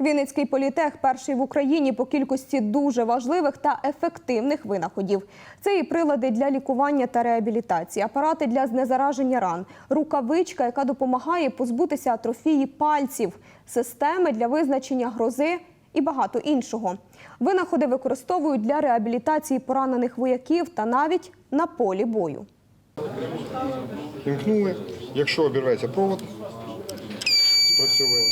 Вінницький політех перший в Україні по кількості дуже важливих та ефективних винаходів. Це і прилади для лікування та реабілітації, апарати для знезараження ран, рукавичка, яка допомагає позбутися атрофії пальців, системи для визначення грози і багато іншого. Винаходи використовують для реабілітації поранених вояків та навіть на полі бою. Вімкнули. Якщо обірветься провод, спрацьовує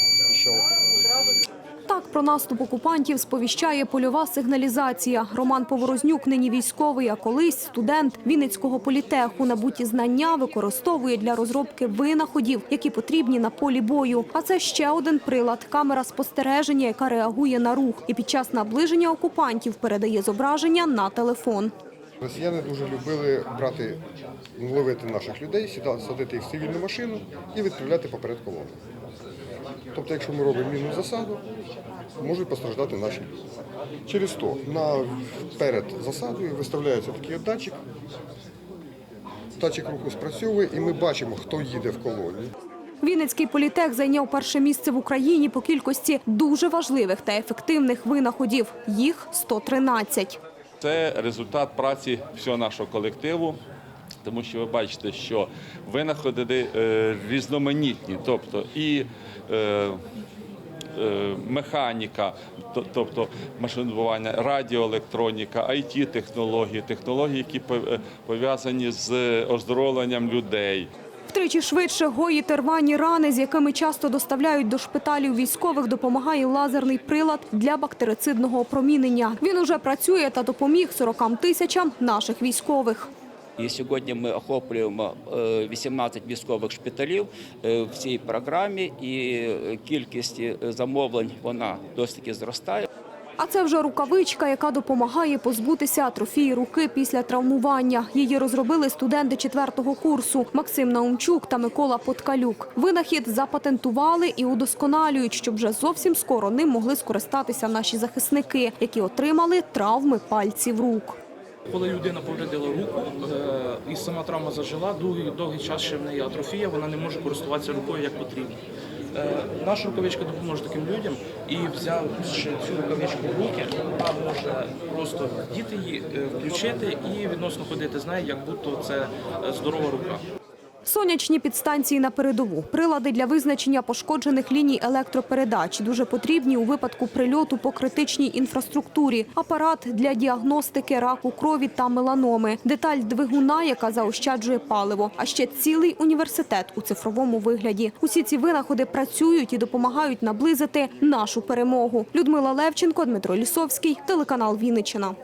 про наступ окупантів сповіщає польова сигналізація. Роман Поворознюк нині військовий, а колись студент Вінницького політеху. Набуті знання використовує для розробки винаходів, які потрібні на полі бою. А це ще один прилад – камера спостереження, яка реагує на рух. І під час наближення окупантів передає зображення на телефон. Росіяни дуже любили брати, ловити наших людей, садити їх в цивільну машину і відправляти поперед колони. Тобто, якщо ми робимо мінну засаду, можуть постраждати наші. Через то на, перед засадою виставляється такий датчик. Датчик руху спрацьовує, і ми бачимо, хто їде в колоні. Вінницький політех зайняв перше місце в Україні по кількості дуже важливих та ефективних винаходів. Їх 113. Це результат праці всього нашого колективу, тому що ви бачите, що винаходи е, різноманітні, тобто і е, е, механіка, тобто машинобудування, радіоелектроніка, it технології технології, які пов- пов'язані з оздоровленням людей. Втричі швидше гоїти рвані рани, з якими часто доставляють до шпиталів військових, допомагає лазерний прилад для бактерицидного опромінення. Він уже працює та допоміг 40 тисячам наших військових. І сьогодні ми охоплюємо е, 18 військових шпиталів е, в цій програмі, і е, кількість е, замовлень вона досить таки зростає. А це вже рукавичка, яка допомагає позбутися атрофії руки після травмування. Її розробили студенти четвертого курсу Максим Наумчук та Микола Подкалюк. Винахід запатентували і удосконалюють, щоб вже зовсім скоро ним могли скористатися наші захисники, які отримали травми пальців рук. Коли людина повредила руку е, і сама травма зажила, довгий, довгий час ще в неї атрофія, вона не може користуватися рукою як потрібно. Е, Наша рукавичка допоможе таким людям і взявши цю рукавичку в руки, вона може просто діти її е, включити і відносно ходити з нею, як будто це здорова рука. Сонячні підстанції на передову, прилади для визначення пошкоджених ліній електропередач дуже потрібні у випадку прильоту по критичній інфраструктурі, апарат для діагностики раку крові та меланоми, деталь двигуна, яка заощаджує паливо, а ще цілий університет у цифровому вигляді. Усі ці винаходи працюють і допомагають наблизити нашу перемогу. Людмила Левченко, Дмитро Лісовський, телеканал Вінниччина.